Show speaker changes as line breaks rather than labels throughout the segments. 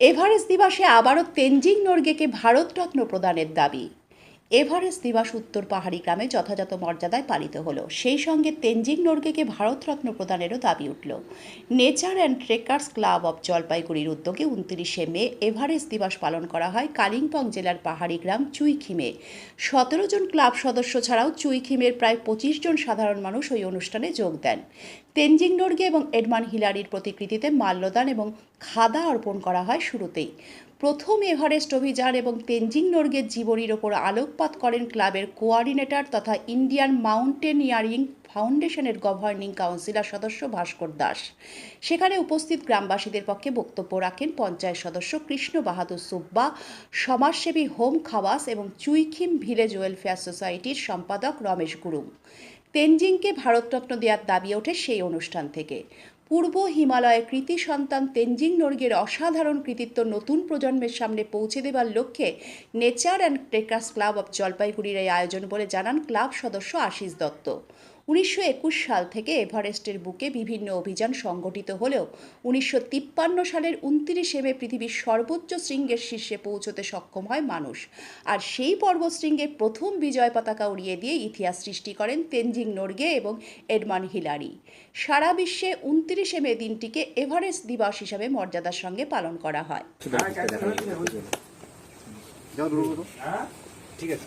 Everest দিবসে আবারও তেনজিং নোরগেকে ভারতরত্ন প্রদানের দাবি। এভারেস্ট দিবস উত্তর পাহাড়ি গ্রামে যথাযথ মর্যাদায় পালিত হলো। সেই সঙ্গে তেনজিং নোরগেকে ভারতরত্ন প্রদানেরও দাবি উঠল। Nature and trekkers club of জলপাইগুড়ির উদ্যোগে উনত্রিশে মে এভারেস্ট দিবস পালন করা হয় কালিম্পং জেলার পাহাড়ি গ্রাম চুইখিমে। সতেরো জন ক্লাব সদস্য ছাড়াও চুইখিমের প্রায় পঁচিশ জন সাধারণ মানুষ ওই অনুষ্ঠানে যোগ দেন। তেনজিং নোরগে এবং এডমান হিলারির প্রতিকৃতিতে মাল্যদান এবং খাদা অর্পণ করা হয় শুরুতেই। প্রথম এভারেস্ট অভিযান এবং তেনজিং নোরগের জীবনীর ওপর আলোকপাত করেন ক্লাবের কোঅর্ডিনেটর তথা ইন্ডিয়ান মাউন্টেনিয়ারিং ফাউন্ডেশনের গভর্নিং কাউন্সিলর সদস্য ভাস্কর দাস। সেখানে উপস্থিত গ্রামবাসীদের পক্ষে বক্তব্য রাখেন পঞ্চায়েত সদস্য কৃষ্ণ বাহাদুর সুব্বা, সমাজসেবী হোম খাওয়াস এবং চুইখিম ভিলেজ ওয়েলফেয়ার সোসাইটির সম্পাদক রমেশ গুরুং তেনজিংকে ভারতরত্ন দেওয়ার দাবি ওঠে সেই অনুষ্ঠান থেকে। পূর্ব হিমালয়ের কৃতি সন্তান তেনজিং নর্গের অসাধারণ কৃতিত্ব নতুন প্রজন্মের সামনে পৌঁছে দেবার লক্ষ্যে nature and trekkers club of জলপাইগুড়ির এই আয়োজন বলে জানান ক্লাব সদস্য আশিস দত্ত। উনিশশো একুশ সাল থেকে এভারেস্টের বুকে বিভিন্ন অভিযান সংগঠিত হলেও উনিশশো তিপ্পান্ন সালের উনত্রিশে মে পৃথিবীর সর্বোচ্চ শৃঙ্গের শীর্ষে পৌঁছতে সক্ষম হয় মানুষ। আর সেই পর্বতশৃঙ্গে প্রথম বিজয় পতাকা উড়িয়ে দিয়ে ইতিহাস সৃষ্টি করেন তেনজিং নোরগে এবং এডমান হিলারি। সারা বিশ্বে উনত্রিশে মে দিনটিকে এভারেস্ট দিবস হিসাবে মর্যাদার সঙ্গে পালন করা হয়।
করো
ঠিক আছে।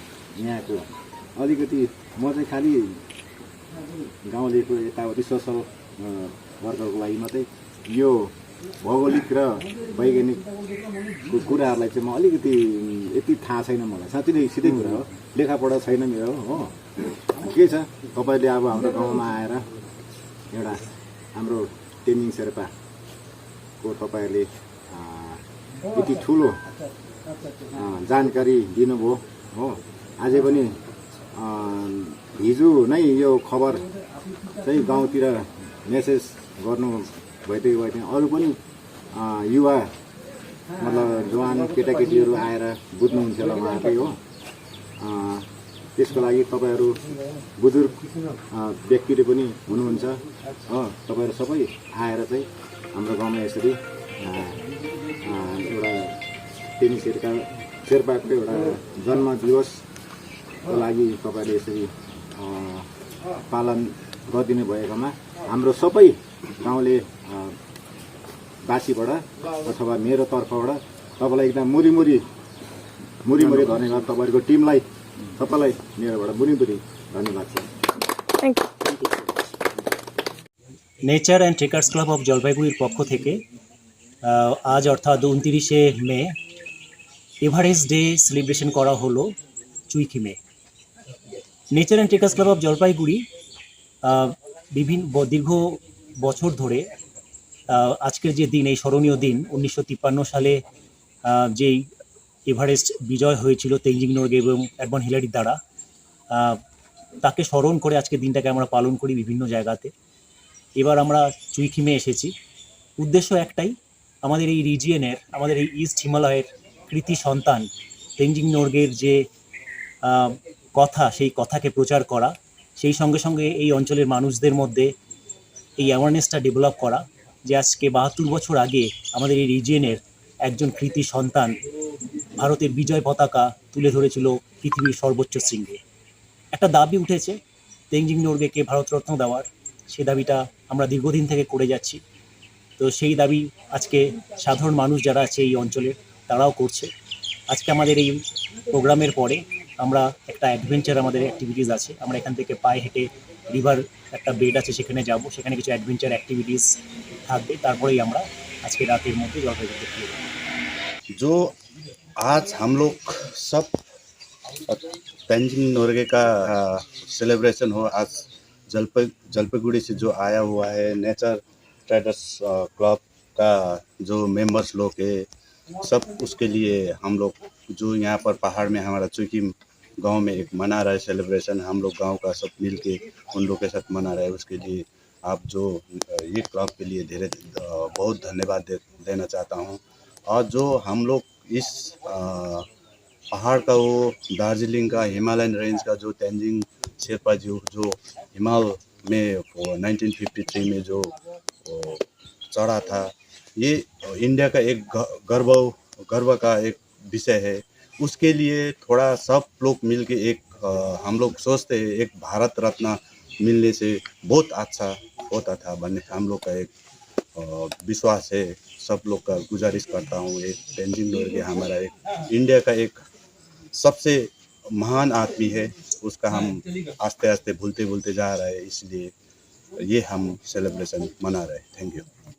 यहाँको अलिकति म चाहिँ खालि गाउँलेको यताउति सोसल वर्गको लागि मात्रै यो भौगोलिक र वैज्ञानिक कुराहरूलाई चाहिँ म अलिकति यति थाहा छैन मलाई। साँच्चै नै सिधै कुरा हो। लेखापढा छैन मेरो हो। के छ? तपाईँले अब हाम्रो गाउँमा आएर एउटा हाम्रो टेनिङ शेर्पाको तपाईँहरूले यति ठुलो जानकारी दिनुभयो हो। अझै पनि हिजो नै यो खबर चाहिँ गाउँतिर मेसेज गर्नु भइदियो भने अरू पनि युवा मतलब जवान केटाकेटीहरू आएर बुझ्नुहुन्छ होला उहाँकै हो। त्यसको लागि तपाईँहरू बुजुर्ग व्यक्तिले पनि हुनुहुन्छ। हो तपाईँहरू सबै आएर चाहिँ हाम्रो गाउँमा यसरी एउटा टेनिस शेर्पा शेर्पाको एउटा जन्म दिवसको लागि तपाईँले यसरी अ, पालन गरिदिनु भएकोमा हाम्रो सबै गाउँले अ, बासीबाट अथवा मेरो तर्फबाट तपाईँलाई एकदम मुरी मुरी मुरी धन्यवाद तपाईँहरूको टिमलाई सबैलाई मेरोबाट मुरी मुरी धन्यवाद छ
nature and trekkers club of জলপাইগুড়ির পক্ষ থেকে আহ, আজ অর্থাৎ উনতিরিশে মে এভারেস্ট ডে সেলিব্রেশন করা হলো চুইখিমে Nature and trekkers club of Jalpaiguri বিভিন্ন দীর্ঘ বছর ধরে আজকের যে দিন, এই স্মরণীয় দিন, উনিশশো তিপ্পান্ন সালে যেই এভারেস্ট বিজয় হয়েছিল তেঞ্জিং নোরগে এবং অ্যাডমন হিলারির দ্বারা তাকে স্মরণ করে আজকের দিনটাকে আমরা পালন করি বিভিন্ন জায়গাতে। এবার আমরা চুইখিমে এসেছি। উদ্দেশ্য একটাই, আমাদের এই রিজিয়নের, আমাদের এই ইস্ট হিমালয়ের কৃতি সন্তান তেনজিং নোরগের যে কথা, সেই কথাকে প্রচার করা, সেই সঙ্গে সঙ্গে এই অঞ্চলের মানুষদের মধ্যে এই অ্যাওয়ারনেসটা ডেভেলপ করা যে আজকে বাহাত্তর বছর আগে আমাদের এই রিজিয়নের একজন কৃতি সন্তান ভারতের বিজয় পতাকা তুলে ধরেছিল পৃথিবীর সর্বোচ্চ শৃঙ্গে। একটা দাবি উঠেছে তেঞ্জিং নোরগেকে ভারতরত্ন দেওয়ার। সে দাবিটা আমরা দীর্ঘদিন থেকে করে যাচ্ছি। তো সেই দাবি আজকে সাধারণ মানুষ যারা আছে এই অঞ্চলের, তারাও করছে। আজকে আমাদের এই প্রোগ্রামের পরে আমরা একটা অ্যাডভেঞ্চার আমাদের অ্যাক্টিভিটিস আছে আমরা এখান থেকে পায়ে হেঁটে রিভার একটা বেড আছে সেখানে যাব সেখানে কিছু অ্যাডভেঞ্চার অ্যাক্টিভিটিস থাকবে তারপরেই আমরা আজকে রাতের মধ্যে জলপাইগুড়িতে ফিরে যাবো।
जो आज हम लोग सब तेंजिंग नोरगे का सेलिब्रेशन हो आज जलपाई जलपाईगुड़ी से जो आया हुआ है नेचर ट्रेडर्स क्लब का जो मेंबर्स लोग है सब उसके लिए हम लोग जो यहाँ पर पहाड़ में हमारा चुकी गाँव में एक मना रहा है सेलिब्रेशन हम लोग गाँव का सब मिल के उन लोग के साथ मना रहे हैं उसके लिए आप जो ये क्लब के लिए धीरे बहुत धन्यवाद दे, देना चाहता हूँ। और जो हम लोग इस पहाड़ का वो दार्जिलिंग का हिमालयन रेंज का जो तेंजिंग शेरपा जी जो हिमाल में वो 1953 में जो चढ़ा था ये इंडिया का एक गर्व गर्व का एक विषय है। उसके लिए थोड़ा सब लोग मिल के एक अ, हम लोग सोचते हैं एक भारत रत्न मिलने से बहुत अच्छा होता था बने। हम लोग का एक विश्वास है। सब लोग का गुजारिश करता हूँ एक तेंजिंग नोरगे हमारा एक इंडिया का एक सबसे महान आदमी है। उसका हम आस्ते आस्ते भूलते भूलते जा रहे हैं इसलिए ये हम सेलिब्रेशन मना रहे हैं। Thank you